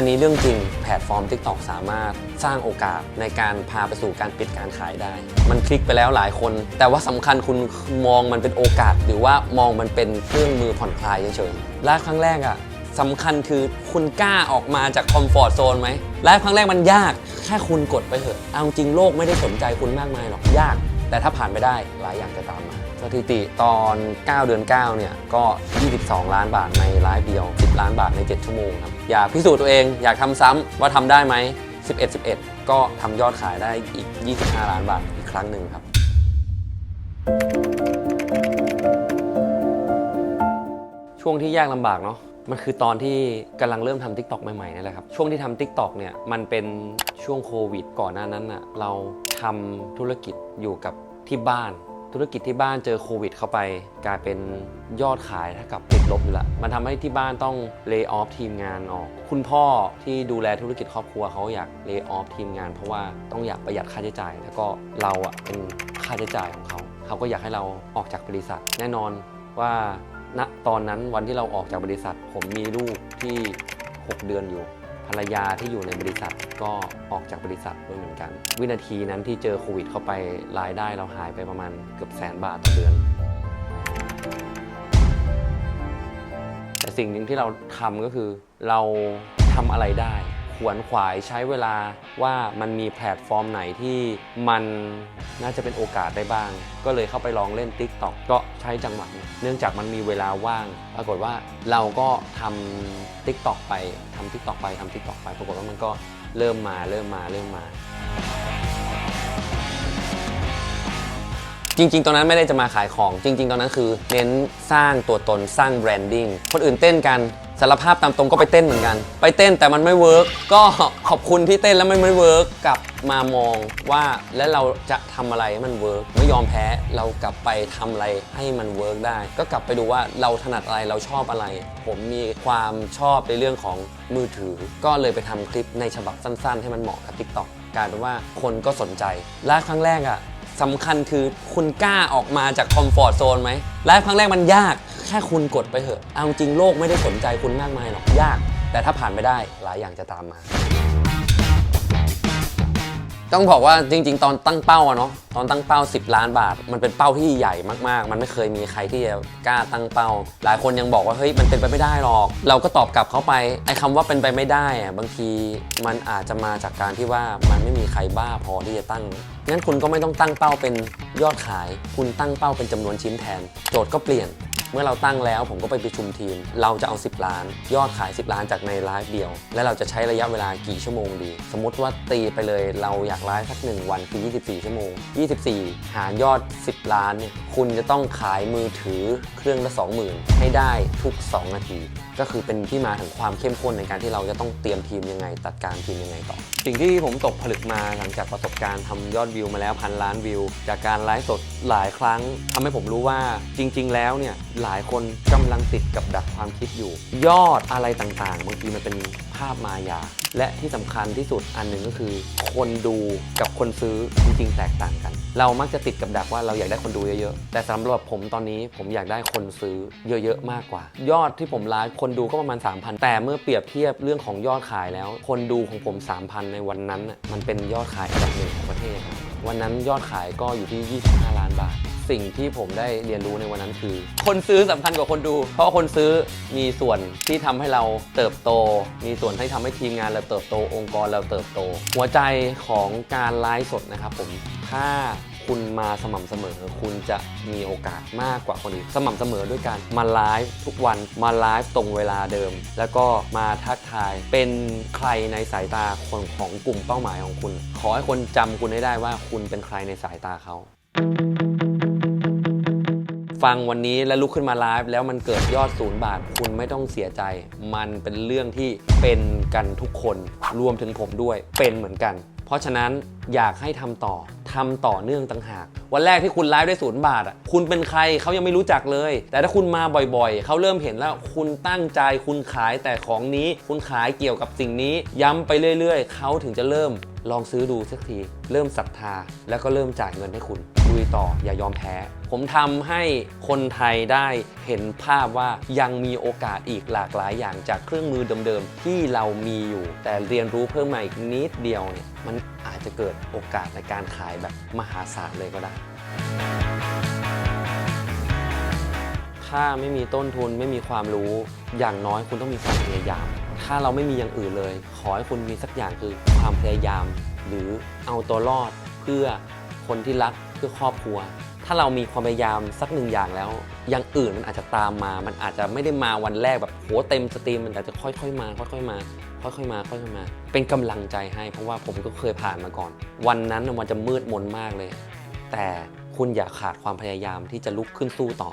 อันนี้เรื่องจริงแพลตฟอร์ม TikTok สามารถสร้างโอกาสในการพาไปสู่การปิดการขายได้ มันคลิกไปแล้วหลายคน แต่ว่าสำคัญคุณมองมันเป็นโอกาส หรือว่ามองมันเป็นเครื่องมือผ่อนคลายเฉยๆและครั้งแรกอะสำคัญคือคุณกล้าออกมาจากคอมฟอร์ทโซนไหมและครั้งแรกมันยาก แค่คุณกดไปเถอะ เอาจริงโลกไม่ได้สนใจคุณมากมายหรอก ยาก แต่ถ้าผ่านไปได้หลายอย่างจะตามมา สถิติตอน 9 เดือน 9 เนี่ย ก็ 22 ล้านบาทในไลฟ์เดียว 10 ล้านบาทใน 7 ชั่วโมงครับ อยากพิสูจน์ตัวเอง อยากทำซ้ำว่าทำได้ไหม 11 11 ก็ทำยอดขายได้อีก 25 ล้านบาทอีกครั้งหนึ่งครับ ช่วงที่ยากลำบากเนาะมันคือตอนที่กำลังเริ่มทำ TikTok ใหม่ๆนี่แหละครับ ช่วงที่ทำ TikTok เนี่ยมันเป็นช่วงโควิด ก่อนหน้านั้นน่ะเราทำธุรกิจอยู่กับ ที่บ้าน ธุรกิจที่บ้านเจอโควิด เข้าไป กลายเป็นยอดขายเท่ากับติดลบอยู่ละมันทำให้ที่บ้านต้องเลิกออฟทีมงานออก คุณพ่อที่ดูแลธุรกิจครอบครัวเขาอยากเลิกออฟทีมงาน เพราะว่าต้องอยากประหยัดค่าใช้จ่าย แล้วก็เราอะเป็นค่าใช้จ่ายของเขาเขาก็อยากให้เราออกจากบริษัท แน่นอนว่าณตอนนั้นวันที่เราออกจากบริษัท ผมมีลูกที่ 6 เดือนอยู่ ภรรยาที่อยู่ในบริษัทก็ออกจากบริษัทด้วยเหมือนกัน วินาทีนั้นที่เจอโควิดเข้าไปรายได้เราหายไปประมาณเกือบแสนบาทต่อเดือน แต่สิ่งหนึ่งที่เราทำก็คือเราทำอะไรได้ ขวนขวายใช้เวลาว่ามันมีแพลตฟอร์มไหนที่มันน่าจะเป็นโอกาสได้บ้าง ก็เลยเข้าไปลองเล่น TikTok ก็ใช้จังหวะเนื่องจากมันมีเวลาว่าง ปรากฏว่าเราก็ทำ TikTok ไปทำ TikTok ไปทำ TikTok ไปปรากฏว่ามันก็เริ่มมาเริ่มมาเริ่มมา จริง ๆ ตอนนั้นไม่ได้จะมาขายของจริง ๆ ตอนนั้นคือ เน้นสร้างตัวตนสร้างแบรนดิ้งคนอื่นเต้นกัน สารภาพตามตรงก็ไปเต้นเหมือนกัน ไปเต้นแต่มันไม่เวิร์กก็ขอบคุณที่เต้นแล้วมันไม่เวิร์กกลับมามองว่าแล้วเราจะทำอะไรให้มันเวิร์กไม่ยอมแพ้เรากลับไปทำอะไรให้มันเวิร์กได้ ก็กลับไปดูว่าเราถนัดอะไรเราชอบอะไร ผมมีความชอบในเรื่องของมือถือ ก็เลยไปทำคลิปในฉบับสั้น ๆ ให้มันเหมาะกับ TikTok กลายเป็นว่าคนก็สนใจและครั้งแรกอะสำคัญคือคุณกล้าออกมาจากคอมฟอร์ทโซนไหมไลฟ์ครั้งแรกมันยาก ค่คุณกดไปเถอะ เอาจริงโลกไม่ได้สนใจคุณมากมายหรอกยาก แต่ถ้าผ่านไปได้หลายอย่างจะตามมา ต้องบอกว่าจริง ๆ ตอนตั้งเป้าอะเนาะตอนตั้งเป้า 10 ล้านบาท มันเป็นเป้าที่ใหญ่มากๆ มันไม่เคยมีใครที่จะกล้าตั้งเป้า หลายคนยังบอกว่าเฮ้ยมันเป็นไปไม่ได้หรอก เราก็ตอบกลับเขาไปไอ้คำว่าเป็นไปไม่ได้อะบางทีมันอาจจะมาจากการที่ว่ามันไม่มีใครบ้าพอที่จะตั้งงั้นคุณก็ไม่ต้องตั้งเป้าเป็นยอดขาย คุณตั้งเป้าเป็นจำนวนชิ้นแทน โจทย์ก็เปลี่ยน เมื่อเราตั้งแล้วผมก็ไปประชุมทีม เราจะเอา 10 ล้าน ยอดขาย 10 ล้านจากในไลฟ์เดียว และเราจะใช้ระยะเวลากี่ชั่วโมงดี สมมติว่าตีไปเลยเราอยากไลฟ์สัก 1 วันคือ 24 ชั่วโมง 24 หารยอด 10 ล้านเนี่ยคุณจะต้องขายมือถือเครื่องละ20,000 ให้ได้ทุก 2 นาที ก็คือเป็นที่มาถึงความเข้มข้นในการที่เราจะต้องเตรียมทีมยังไงจัดการทีมยังไงต่อ สิ่งที่ผมตกผลึกมาหลังจากประสบการณ์ทำยอดวิวมาแล้วพันล้านวิว จากการไลฟ์สดหลายครั้งทำให้ผมรู้ว่าจริง ๆ แล้วเนี่ยหลายคนกำลังติดกับดักความคิดอยู่ ยอดอะไรต่างๆบางทีมันเป็นภาพมายา และที่สำคัญที่สุดอันหนึ่งก็คือ คนดูกับคนซื้อจริงๆแตกต่างกัน เรามักจะติดกับดักว่าเราอยากได้คนดูเยอะแต่สำหรับผมตอนนี้ผมอยากได้คนซื้อเยอะๆมากกว่า ยอดที่ผมไลฟ์คนดูก็ประมาณ 3,000 แต่เมื่อเปรียบเทียบเรื่องของยอดขายแล้ว คนดูของผม 3,000 ในวันนั้นน่ะมันเป็นยอดขายอันดับหนึ่งของประเทศ วันนั้นยอดขายก็อยู่ที่ 25 ล้านบาท สิ่งที่ผมได้เรียนรู้ในวันนั้นคือ คนซื้อสำคัญกว่าคนดู เพราะคนซื้อมีส่วนที่ทำให้เราเติบโต มีส่วนที่ทำให้ทีมงานเราเติบโตองค์กรเราเติบโต หัวใจของการไลฟ์สดนะครับผมถ้า คุณมาสม่ำเสมอ คุณจะมีโอกาสมากกว่าคนอื่นสม่ำเสมอด้วยการมาไลฟ์ทุกวันมาไลฟ์ตรงเวลาเดิม แล้วก็มาทักทายเป็นใครในสายตาคนของกลุ่มเป้าหมายของคุณ ขอให้คนจำคุณให้ได้ว่าคุณเป็นใครในสายตาเขา ฟังวันนี้แล้วลุกขึ้นมาไลฟ์แล้วมันเกิดยอดศูนย์บาท คุณไม่ต้องเสียใจ มันเป็นเรื่องที่เป็นกันทุกคนรวมถึงผมด้วยเป็นเหมือนกัน เพราะฉะนั้นอยากให้ทำต่อทำต่อเนื่องต่างหาก วันแรกที่คุณไลฟ์ได้ศูนย์บาทอะคุณเป็นใครเขายังไม่รู้จักเลย แต่ถ้าคุณมาบ่อยๆ เขาเริ่มเห็นแล้วคุณตั้งใจคุณขายแต่ของนี้ คุณขายเกี่ยวกับสิ่งนี้ ย้ำไปเรื่อยๆ เขาถึงจะเริ่มลองซื้อดูสักที เริ่มศรัทธา แล้วก็เริ่มจ่ายเงินให้คุณ ลุยต่ออย่ายอมแพ้ ผมทำให้คนไทยได้เห็นภาพว่ายังมีโอกาสอีกหลากหลายอย่างจากเครื่องมือเดิมๆที่เรามีอยู่ แต่เรียนรู้เพิ่มมาอีกนิดเดียวเนี่ยมันอาจจะเกิดโอกาสในการขายแบบมหาศาลเลยก็ได้ถ้าไม่มีต้นทุนไม่มีความรู้อย่างน้อยคุณต้องมีความพยายาม ถ้าเราไม่มีอย่างอื่นเลย ขอให้คุณมีสักอย่างคือความพยายาม หรือเอาตัวรอดเพื่อคนที่รัก พื่อครอบครัว ถ้าเรามีความพยายามสักหนึ่งอย่างแล้ว อย่างอื่นมันอาจจะตามมา มันอาจจะไม่ได้มาวันแรกแบบโหเต็มสตรีมมันอาจจะค่อยๆมา ค่อยๆมา ค่อยๆมา ค่อยๆมา เป็นกำลังใจให้ เพราะว่าผมก็เคยผ่านมาก่อน วันนั้นมันจะมืดมนมากเลย แต่คุณอย่าขาดความพยายามที่จะลุกขึ้นสู้ต่อ